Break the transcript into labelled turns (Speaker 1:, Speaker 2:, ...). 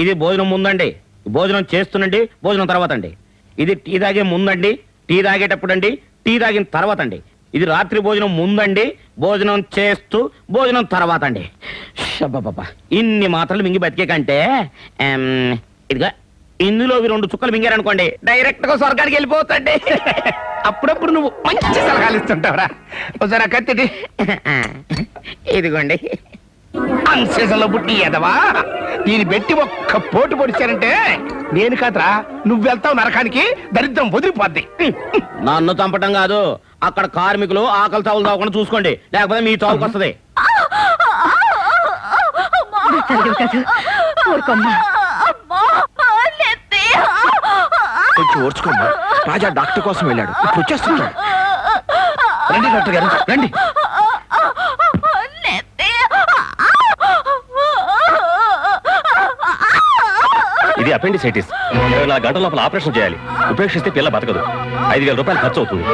Speaker 1: ఇది భోజనం ముందండి. భోజనం చేస్తునండి భోజనం తర్వాత అండి ఇది టీ తాగే ముందండి టీ తాగేటప్పుడు అండి టీ తాగిన తర్వాత అండి ఇది రాత్రి భోజనం ముందండి భోజనం చేస్తూ భోజనం తర్వాత అండి షబ్బాబా ఇన్ని మాత్రలు మింగి బతికే కంటే ఇదిగా ఇందులో రెండు చుక్కలు మింగారనుకోండి డైరెక్ట్గా స్వర్గానికి వెళ్ళిపోతండి
Speaker 2: అప్పుడప్పుడు నువ్వు మంచి సలహాలు ఇస్తుంటావురా. ఒకసారి ఆ
Speaker 1: ఇదిగోండి.
Speaker 2: ఇదిగోండి అన్సీజన్లో పుట్టి ఎదవా దీన్ని పెట్టి ఒక్క పోటు పొడిచారంటే నేను కాదురా నువ్వు వెళ్తావు నరకానికి దరిద్రం వదిలిపోద్ది.
Speaker 1: నన్ను చంపటం కాదు అక్కడ కార్మికులు ఆకలి చావులు తాగకుండా చూసుకోండి లేకపోతే మీ చావుకు వస్తుంది.
Speaker 3: కొంచెం ఓర్చుకోమ్మా. రాజా డాక్టర్ కోసం వెళ్ళాడు. ఇప్పుడు వచ్చేస్తున్నాడు.
Speaker 2: రండి డాక్టర్ గారు రండి.
Speaker 4: ఇది అపెండిసైటిస్. ఇరవై నాలుగు గంటల లోపల ఆపరేషన్ చేయాలి. ఉపేక్షిస్తే పిల్ల బతకదు. ఐదు వేల రూపాయలు ఖర్చు అవుతుంది.